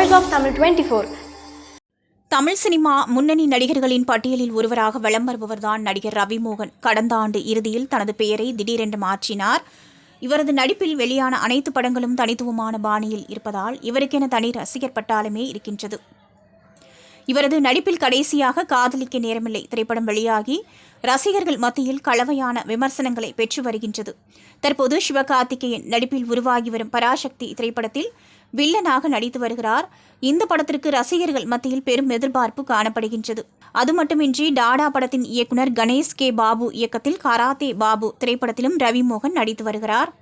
Voice of Tamil 24. Tamil cinema முன்னணி நடிகர்களின் பட்டியலில் ஒருவராக வலம் வருபவர்தான் நடிகர் ரவிமோகன். கடந்த ஆண்டு இறுதியில் தனது பெயரை திடீரென்று மாற்றினார். இவரது நடிப்பில் வெளியான அனைத்து படங்களும் தனித்துவமான பாணியில் இருப்பதால் இவருக்கென தனி ரசிகர் பட்டாலுமே இருக்கின்றது. இவரது நடிப்பில் கடைசியாக காதலிக்க நேரமில்லை. திரைப்படம் வெளியாகி ரசிகர்கள் மத்தியில் கலவையான விமர்சனங்களை பெற்று வருகின்றது. தற்போது சிவகார்த்திகேயன் நடிப்பில் உருவாகி வரும் பராசக்தி திரைப்படத்தில் வில்லனாக நடித்து வருகிறார். இந்த படத்திற்கு ரசிகர்கள் மத்தியில் பெரும் எதிர்பார்ப்பு காணப்படுகின்றது. அது மட்டுமின்றி டாடா படத்தின் இயக்குனர் கணேஷ் கே. பாபு இயக்கத்தில் கராத்தே பாபு திரைப்படத்திலும் ரவிமோகன் நடித்து வருகிறார்.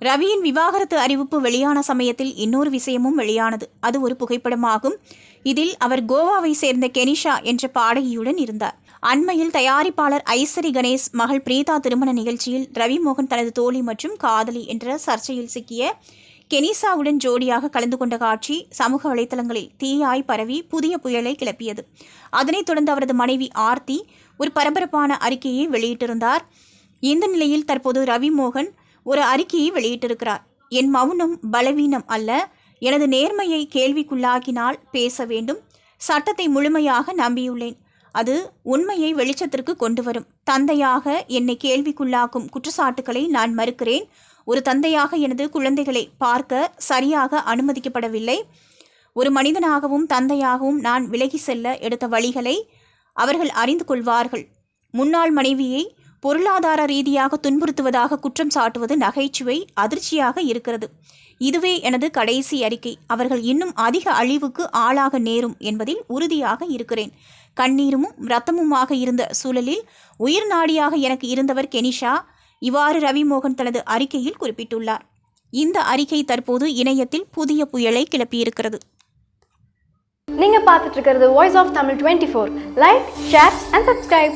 ரவியின் விவாகரத்து அறிவிப்பு வெளியான சமயத்தில் இன்னொரு விஷயமும் வெளியானது. அது ஒரு புகைப்படமாகும். இதில் அவர் கோவாவை சேர்ந்த கெனிஷா என்ற பாடகியுடன் இருந்தார். அண்மையில் தயாரிப்பாளர் ஐஸ்வரி கணேஷ் மகள் பிரீதா திருமண நிகழ்ச்சியில் ரவிமோகன் தனது தோழி மற்றும் காதலி என்ற சர்ச்சையில் சிக்கிய கெனிசாவுடன் ஜோடியாக கலந்து கொண்ட காட்சி சமூக வலைதளங்களில் தீயாய் பரவி புதிய புயலை கிளப்பியது. அதனைத் தொடர்ந்து அவரது மனைவி ஆர்த்தி ஒரு பரபரப்பான அறிக்கையை வெளியிட்டிருந்தார். இந்த நிலையில் தற்போது ரவி மோகன் ஒரு அறிக்கையை வெளியிட்டிருக்கிறார். என் மௌனம் பலவீனம் அல்ல எனது நேர்மையை கேள்விக்குள்ளாக்கினால் பேச வேண்டும். சட்டத்தை முழுமையாக நம்பியுள்ளேன். அது உண்மையை வெளிச்சத்திற்கு கொண்டு வரும். தந்தையாக என்னை கேள்விக்குள்ளாக்கும் குற்றச்சாட்டுக்களை நான் மறுக்கிறேன். ஒரு தந்தையாக எனது குழந்தைகளை பார்க்க சரியாக அனுமதிக்கப்படவில்லை. ஒரு மனிதனாகவும் தந்தையாகவும் நான் விலகி செல்ல எடுத்த வழிகளை அவர்கள் அறிந்து கொள்வார்கள். முன்னாள் மனைவியை பொருளாதார ரீதியாக துன்புறுத்துவதாக குற்றம் சாட்டுவது நகைச்சுவை அதிர்ச்சியாக இருக்கிறது. இதுவே எனது கடைசி அறிக்கை. அவர்கள் இன்னும் அதிக அழிவுக்கு ஆளாக நேரும் என்பதில் உறுதியாக இருக்கிறேன். கண்ணீரும் ரத்தமுமாக இருந்த சூழலில் உயிர் நாடியாக எனக்கு இருந்தவர் கெனிஷா. இவ்வாறு ரவிமோகன் தனது அறிக்கையில் குறிப்பிட்டுள்ளார். இந்த அறிக்கை தற்போது இணையத்தில் புதிய புயலை கிளப்பியிருக்கிறது. நீங்க பார்த்துட்டு இருக்கிறது voice of Tamil twenty four like share and subscribe